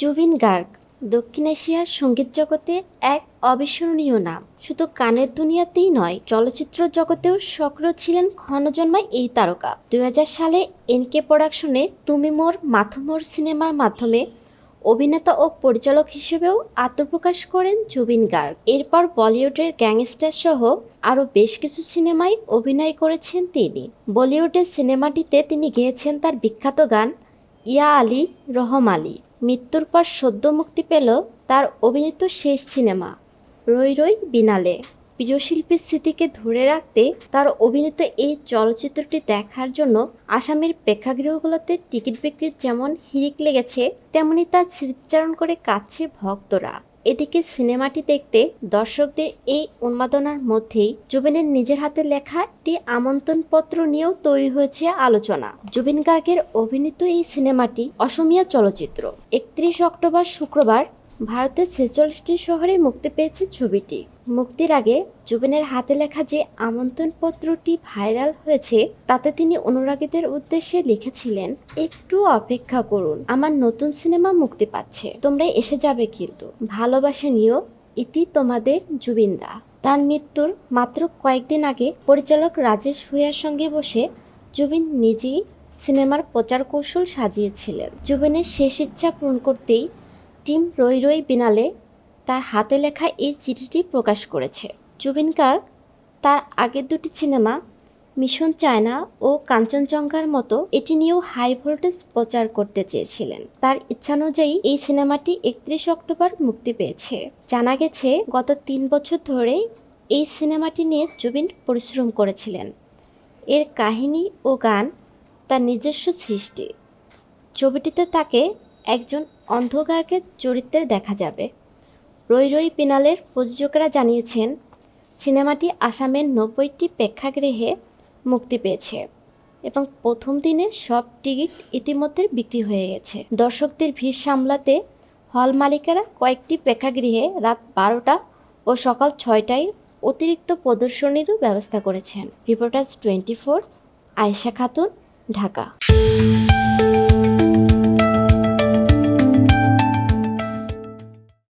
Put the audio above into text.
জুবিন গার্গ, দক্ষিণ এশিয়ার সংগীত জগতে এক অবিস্মরণীয় নাম। শুধু গানের দুনিয়াতেই নয়, চলচ্চিত্র জগতেও সক্রিয় ছিলেন ক্ষণজন্মায় এই তারকা। দু হাজার সালে এনকে প্রোডাকশনে তুমি মোর মাথুমোর সিনেমার মাধ্যমে অভিনেতা ও পরিচালক হিসেবেও আত্মপ্রকাশ করেন জুবিন গার্গ। এরপর বলিউডের গ্যাংস্টার সহ আরও বেশ কিছু সিনেমায় অভিনয় করেছেন তিনি। বলিউডের সিনেমাটিতে তিনি গেয়েছেন তার বিখ্যাত গান, ইয়া আলী রহম আলী। মৃত্যুর পর সদ্য মুক্তি পেল তার অভিনীত শেষ সিনেমা, রই রই বিনালে। প্রিয় শিল্পীর স্মৃতিকে ধরে রাখতে তার অভিনীত এই চলচ্চিত্রটি দেখার জন্য আসামের প্রেক্ষাগৃহগুলোতে টিকিট বিক্রির যেমন হিরিক লেগেছে, তেমনি তার স্মৃতিচারণ করে কাছে ভক্তরা। এদিকে সিনেমাটি দেখতে দর্শকদের এই উন্মাদনার মধ্যেই জুবিনের নিজের হাতে লেখা একটি আমন্ত্রণপত্র নিয়েও তৈরি হয়েছে আলোচনা। জুবিন গার্গের অভিনীত এই সিনেমাটি অসমীয়া চলচ্চিত্র। একত্রিশ অক্টোবর শুক্রবার ভারতের ছেচল্লিশটি শহরে মুক্তি পেয়েছে ছবিটি। মুক্তির আগে জুবিনের হাতে লেখা যে আমন্ত্রণপত্রটি ভাইরাল হয়েছে, তাতে তিনি অনুরাগীদের উদ্দেশ্যে লিখেছিলেন, একটু অপেক্ষা করুন, আমার নতুন সিনেমা মুক্তি পাচ্ছে। তোমরা এসে যাবে কিন্তু। ভালোবাসে নিও, ইতি তোমাদের জুবিনদা। তার মৃত্যুর মাত্র কয়েকদিন আগে পরিচালক রাজেশ ভূঁইয়ার সঙ্গে বসে জুবিন নিজেই সিনেমার প্রচার কৌশল সাজিয়েছিলেন। জুবিনের শেষ ইচ্ছা পূরণ করতেই টিম রই রই বিনালে তার হাতে লেখা এই চিঠিটি প্রকাশ করেছে। জুবিন গার্গ, তার আগের দুটি সিনেমা, মিশন চায়না ও কাঞ্চনজঙ্ঘার মতো, এটি নিয়েও হাই ভোল্টেজ প্রচার করতে চেয়েছিলেন। তার ইচ্ছানুযায়ী এই সিনেমাটি একত্রিশ অক্টোবর মুক্তি পেয়েছে। জানা গেছে, গত তিন বছর ধরে এই সিনেমাটি নিয়ে জুবিন পরিশ্রম করেছিলেন। এর কাহিনী ও গান তার নিজস্ব সৃষ্টি। ছবিটিতে তাকে একজন অন্ধ গায়কের চরিত্রে দেখা যাবে। রই রই পিনালের প্রযোজকরা জানিয়েছেন, সিনেমাটি আসামের নব্বইটি প্রেক্ষাগৃহে মুক্তি পেয়েছে এবং প্রথম দিনে সব টিকিট ইতিমধ্যে বিক্রি হয়ে গেছে। দর্শকদের ভিড় সামলাতে হল মালিকেরা কয়েকটি প্রেক্ষাগৃহে রাত বারোটা ও সকাল ছয়টায় অতিরিক্ত প্রদর্শনীরও ব্যবস্থা করেছেন। Reporters twenty four Ayesha Khatun, Dhaka.